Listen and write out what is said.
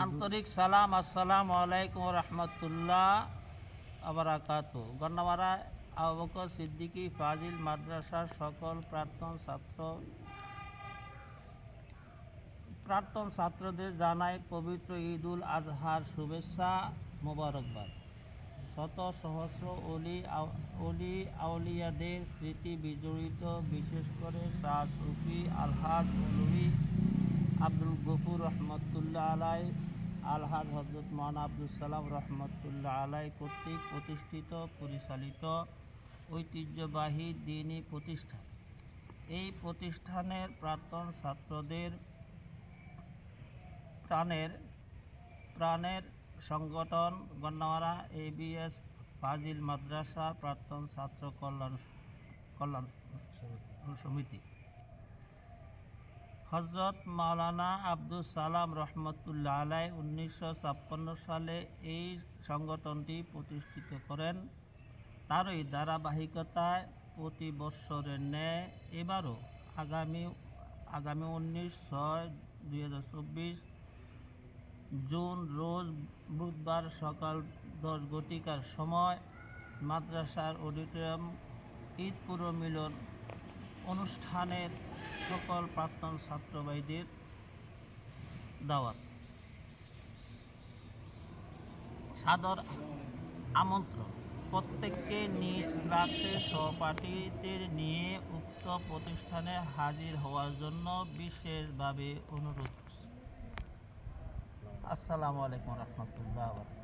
আন্তরিক সালাম, আসসালামু আলাইকুম রহমতুল্লাহ আবরাকাত গন্ডামারা আবু বকর সিদ্দিকী ফাজিল মাদ্রাসার সকল প্রাক্তন ছাত্র, প্রাক্তন ছাত্রদের জানাই পবিত্র ঈদ উল আজহার শুভেচ্ছা মোবারকবাদ। শত সহস্র অলি অলি আউলিয়াদের স্মৃতি বিজড়িত, বিশেষ করে শাহ সুফি আলহাজ আব্দুল গফুর রহমতুল্লাহ আলাই, আলহাজ হজরত মান আব্দুল সালাম রহমতুল্লাহ আলাই কর্তৃক প্রতিষ্ঠিত, পরিচালিত ঐতিহ্যবাহী দিনী প্রতিষ্ঠান। এই প্রতিষ্ঠানের প্রাক্তন ছাত্রদের প্রাণের প্রাণের সংগঠন গন্নামারা এবিএস ফাজিল মাদ্রাসা প্রাক্তন ছাত্র কল্যাণ কল্যাণ সমিতি। হজরত মাওলানা আব্দুল সালাম রহমতুল্লাহ আলাই উনিশশো ছাপ্পান্ন সালে এই সংগঠনটি প্রতিষ্ঠিত করেন। তারই ধারাবাহিকতায় প্রতি বৎসরের ন্যায় এবারও আগামী আগামী উনিশ ছয় দুই জুন রোজ বুধবার সকাল দশ ঘটিকার সময় মাদ্রাসার অডিটোরিয়াম ঈদ পূর্ব মিলন অনুষ্ঠানের সকল প্রাক্তন ছাত্রবাহীদের দাওয়াত। সাদর আমন্ত্রণ। প্রত্যেককে নিজ ক্লাসে সহপাঠীদের নিয়ে উক্ত প্রতিষ্ঠানে হাজির হওয়ার জন্য বিশেষভাবে অনুরোধ। আসসালামু আলাইকুম রহমতুল্লাহ